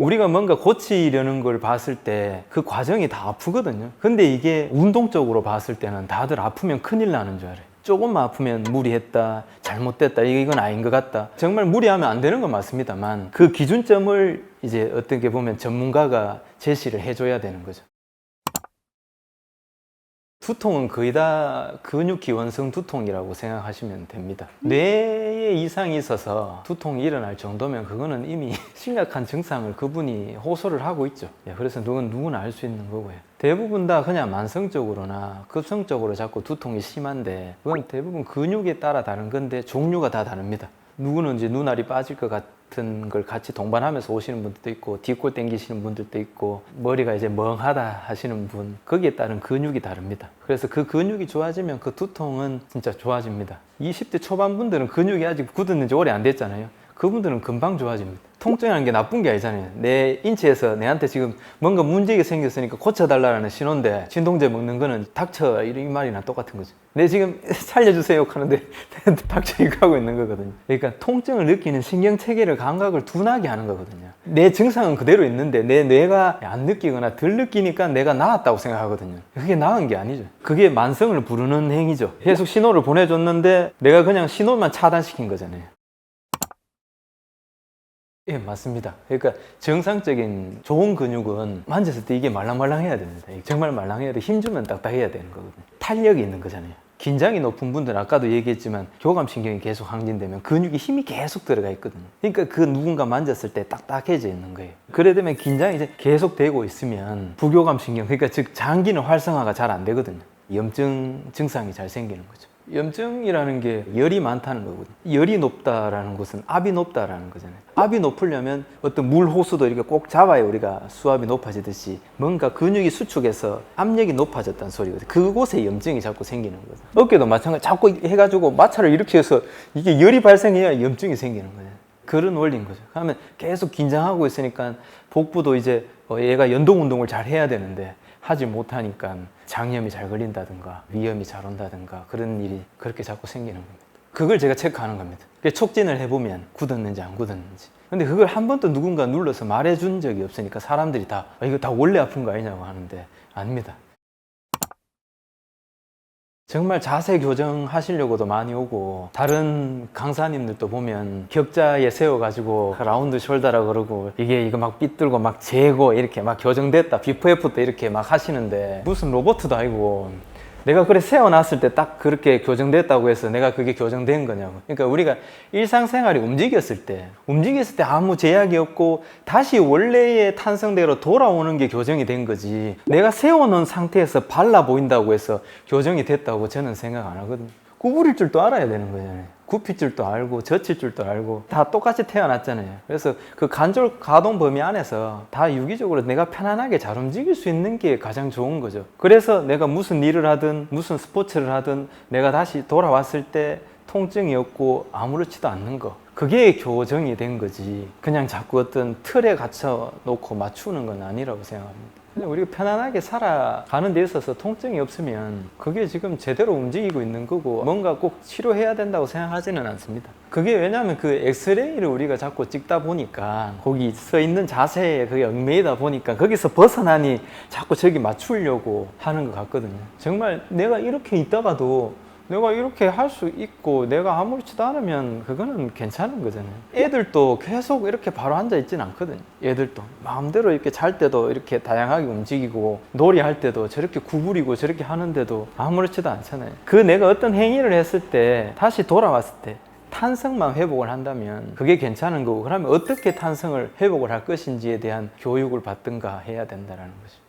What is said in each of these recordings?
우리가 뭔가 고치려는 걸 봤을 때 그 과정이 다 아프거든요. 근데 이게 운동적으로 봤을 때는 다들 아프면 큰일 나는 줄 알아요. 조금만 아프면 무리했다, 잘못됐다, 이건 아닌 것 같다. 정말 무리하면 안 되는 건 맞습니다만 그 기준점을 이제 어떻게 보면 전문가가 제시를 해줘야 되는 거죠. 두통은 거의 다 근육 기원성 두통이라고 생각하시면 됩니다. 뇌 에 이상이 있어서 두통이 일어날 정도면 그거는 이미 심각한 증상을 그분이 호소를 하고 있죠. 예, 그래서 누군 누구나 알 수 있는 거고요. 대부분 다 그냥 만성적으로나 급성적으로 자꾸 두통이 심한데 그건 대부분 근육에 따라 다른 건데 종류가 다 다릅니다. 누구는 이제 눈알이 빠질 것 같 은 걸 같이 동반하면서 오시는 분들도 있고 뒷골 당기시는 분들도 있고 머리가 이제 멍하다 하시는 분 거기에 따른 근육이 다릅니다. 그래서 그 근육이 좋아지면 그 두통은 진짜 좋아집니다. 20대 초반 분들은 근육이 아직 굳었는 지 오래 안 됐잖아요. 그분들은 금방 좋아집니다. 통증이라는 게 나쁜 게 아니잖아요. 내 인체에서 내한테 지금 뭔가 문제가 생겼으니까 고쳐달라는 신호인데 진통제 먹는 거는 닥쳐 이런 말이나 똑같은 거죠. 내 지금 살려주세요 하는데 닥쳐 이거 하고 있는 거거든요. 그러니까 통증을 느끼는 신경 체계를 감각을 둔하게 하는 거거든요. 내 증상은 그대로 있는데 내 뇌가 안 느끼거나 덜 느끼니까 내가 나았다고 생각하거든요. 그게 나은 게 아니죠. 그게 만성을 부르는 행위죠. 계속 신호를 보내줬는데 내가 그냥 신호만 차단시킨 거잖아요. 예, 맞습니다. 그러니까 정상적인 좋은 근육은 만졌을 때 이게 말랑말랑해야 됩니다. 정말 말랑해야 돼. 힘 주면 딱딱해야 되는 거거든요. 탄력이 있는 거잖아요. 긴장이 높은 분들은 아까도 얘기했지만 교감신경이 계속 항진되면 근육에 힘이 계속 들어가 있거든요. 그러니까 그 누군가 만졌을 때 딱딱해져 있는 거예요. 그래 되면 긴장이 이제 계속 되고 있으면 부교감신경, 그러니까 즉 장기는 활성화가 잘 안 되거든요. 염증 증상이 잘 생기는 거죠. 염증이라는 게 열이 많다는 거거든요. 열이 높다라는 것은 압이 높다라는 거잖아요. 압이 높으려면 어떤 물 호수도 이렇게 꼭 잡아야 우리가 수압이 높아지듯이 뭔가 근육이 수축해서 압력이 높아졌다는 소리거든요. 그곳에 염증이 자꾸 생기는 거죠. 어깨도 마찬가지. 자꾸 해가지고 마찰을 이렇게 해서 이게 열이 발생해야 염증이 생기는 거예요. 그런 원리인 거죠. 그러면 계속 긴장하고 있으니까 복부도 이제 어, 얘가 연동 운동을 잘 해야 되는데 하지 못하니까 장염이 잘 걸린다든가 위염이 잘 온다든가 그런 일이 그렇게 자꾸 생기는 겁니다. 그걸 제가 체크하는 겁니다. 촉진을 해보면 굳었는지 안 굳었는지. 근데 그걸 한 번도 누군가 눌러서 말해준 적이 없으니까 사람들이 다 아, 이거 다 원래 아픈 거 아니냐고 하는데 아닙니다. 정말 자세 교정하시려고도 많이 오고 다른 강사님들도 보면 격자에 세워가지고 라운드 숄더라 그러고 이게 이거 막 삐뚤고 막 재고 이렇게 막 교정됐다 비포 애프터 이렇게 막 하시는데 무슨 로봇도 아니고 내가 그래 세워놨을 때 딱 그렇게 교정됐다고 해서 내가 그게 교정된 거냐고. 그러니까 우리가 일상생활이 움직였을 때, 움직였을 때 아무 제약이 없고 다시 원래의 탄성대로 돌아오는 게 교정이 된 거지. 내가 세워놓은 상태에서 발라 보인다고 해서 교정이 됐다고 저는 생각 안 하거든요. 구부릴 줄도 알아야 되는 거잖아요. 굽힐 줄도 알고 젖힐 줄도 알고 다 똑같이 태어났잖아요. 그래서 그 관절 가동 범위 안에서 다 유기적으로 내가 편안하게 잘 움직일 수 있는 게 가장 좋은 거죠. 그래서 내가 무슨 일을 하든 무슨 스포츠를 하든 내가 다시 돌아왔을 때 통증이 없고 아무렇지도 않는 거. 그게 교정이 된 거지. 그냥 자꾸 어떤 틀에 갇혀 놓고 맞추는 건 아니라고 생각합니다. 우리가 편안하게 살아가는 데 있어서 통증이 없으면 그게 지금 제대로 움직이고 있는 거고 뭔가 꼭 치료해야 된다고 생각하지는 않습니다. 그게 왜냐하면 그 엑스레이를 우리가 자꾸 찍다 보니까 거기 서 있는 자세에 그게 얽매이다 보니까 거기서 벗어나니 자꾸 저기 맞추려고 하는 것 같거든요. 정말 내가 이렇게 있다가도 내가 이렇게 할 수 있고 내가 아무렇지도 않으면 그거는 괜찮은 거잖아요. 애들도 계속 이렇게 바로 앉아 있지는 않거든요. 애들도 마음대로 이렇게 잘 때도 이렇게 다양하게 움직이고 놀이할 때도 저렇게 구부리고 저렇게 하는데도 아무렇지도 않잖아요. 그 내가 어떤 행위를 했을 때 다시 돌아왔을 때 탄성만 회복을 한다면 그게 괜찮은 거고 그러면 어떻게 탄성을 회복을 할 것인지에 대한 교육을 받든가 해야 된다는 거죠.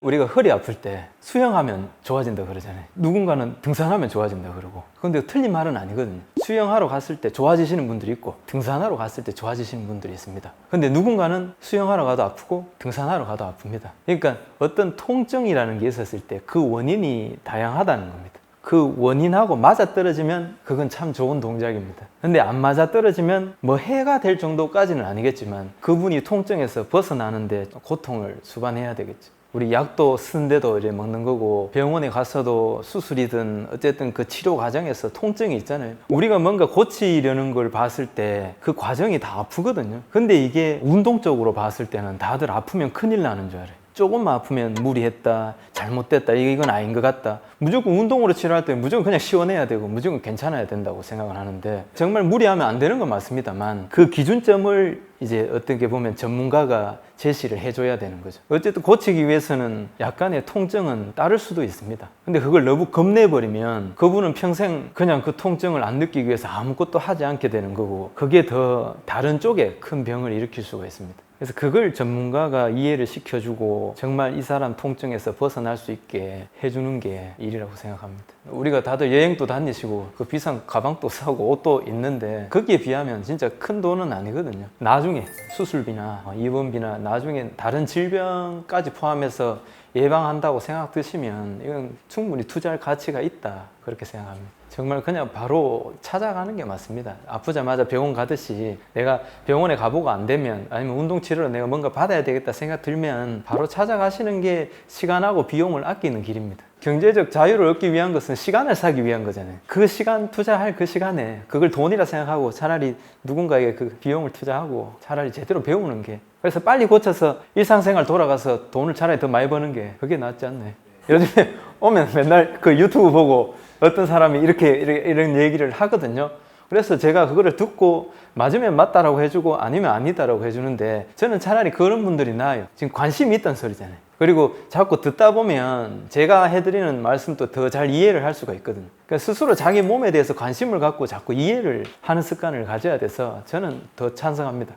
우리가 허리 아플 때 수영하면 좋아진다 그러잖아요. 누군가는 등산하면 좋아진다 그러고. 근데 틀린 말은 아니거든요. 수영하러 갔을 때 좋아지시는 분들이 있고 등산하러 갔을 때 좋아지시는 분들이 있습니다. 근데 누군가는 수영하러 가도 아프고 등산하러 가도 아픕니다. 그러니까 어떤 통증이라는 게 있었을 때 그 원인이 다양하다는 겁니다. 그 원인하고 맞아 떨어지면 그건 참 좋은 동작입니다. 근데 안 맞아 떨어지면 뭐 해가 될 정도까지는 아니겠지만 그분이 통증에서 벗어나는데 고통을 수반해야 되겠죠. 우리 약도 쓰는데도 이제 먹는 거고 병원에 가서도 수술이든 어쨌든 그 치료 과정에서 통증이 있잖아요. 우리가 뭔가 고치려는 걸 봤을 때 그 과정이 다 아프거든요. 근데 이게 운동적으로 봤을 때는 다들 아프면 큰일 나는 줄 알아요. 조금만 아프면 무리했다, 잘못됐다, 이건 아닌 것 같다. 무조건 운동으로 치료할 때 무조건 그냥 시원해야 되고 무조건 괜찮아야 된다고 생각을 하는데 정말 무리하면 안 되는 건 맞습니다만 그 기준점을 이제 어떻게 보면 전문가가 제시를 해줘야 되는 거죠. 어쨌든 고치기 위해서는 약간의 통증은 따를 수도 있습니다. 근데 그걸 너무 겁내버리면 그분은 평생 그냥 그 통증을 안 느끼기 위해서 아무것도 하지 않게 되는 거고 그게 더 다른 쪽에 큰 병을 일으킬 수가 있습니다. 그래서 그걸 전문가가 이해를 시켜주고 정말 이 사람 통증에서 벗어날 수 있게 해주는 게 일이라고 생각합니다. 우리가 다들 여행도 다니시고 그 비싼 가방도 사고 옷도 있는데 거기에 비하면 진짜 큰 돈은 아니거든요. 나중에 수술비나 입원비나 나중에 다른 질병까지 포함해서 예방한다고 생각 드시면 이건 충분히 투자할 가치가 있다 그렇게 생각합니다. 정말 그냥 바로 찾아가는 게 맞습니다. 아프자마자 병원 가듯이 내가 병원에 가보고 안 되면 아니면 운동 치료로 내가 뭔가 받아야 되겠다 생각 들면 바로 찾아가시는 게 시간하고 비용을 아끼는 길입니다. 경제적 자유를 얻기 위한 것은 시간을 사기 위한 거잖아요. 그 시간 투자할 그 시간에 그걸 돈이라 생각하고 차라리 누군가에게 그 비용을 투자하고 차라리 제대로 배우는 게 그래서 빨리 고쳐서 일상생활 돌아가서 돈을 차라리 더 많이 버는 게 그게 낫지 않나요? 요즘에 오면 맨날 그 유튜브 보고 어떤 사람이 이렇게 이렇게 이런 얘기를 하거든요. 그래서 제가 그거를 듣고 맞으면 맞다라고 해주고 아니면 아니다라고 해주는데 저는 차라리 그런 분들이 나아요. 지금 관심이 있던 소리잖아요. 그리고 자꾸 듣다 보면 제가 해드리는 말씀도 더 잘 이해를 할 수가 있거든요. 그러니까 스스로 자기 몸에 대해서 관심을 갖고 자꾸 이해를 하는 습관을 가져야 돼서 저는 더 찬성합니다.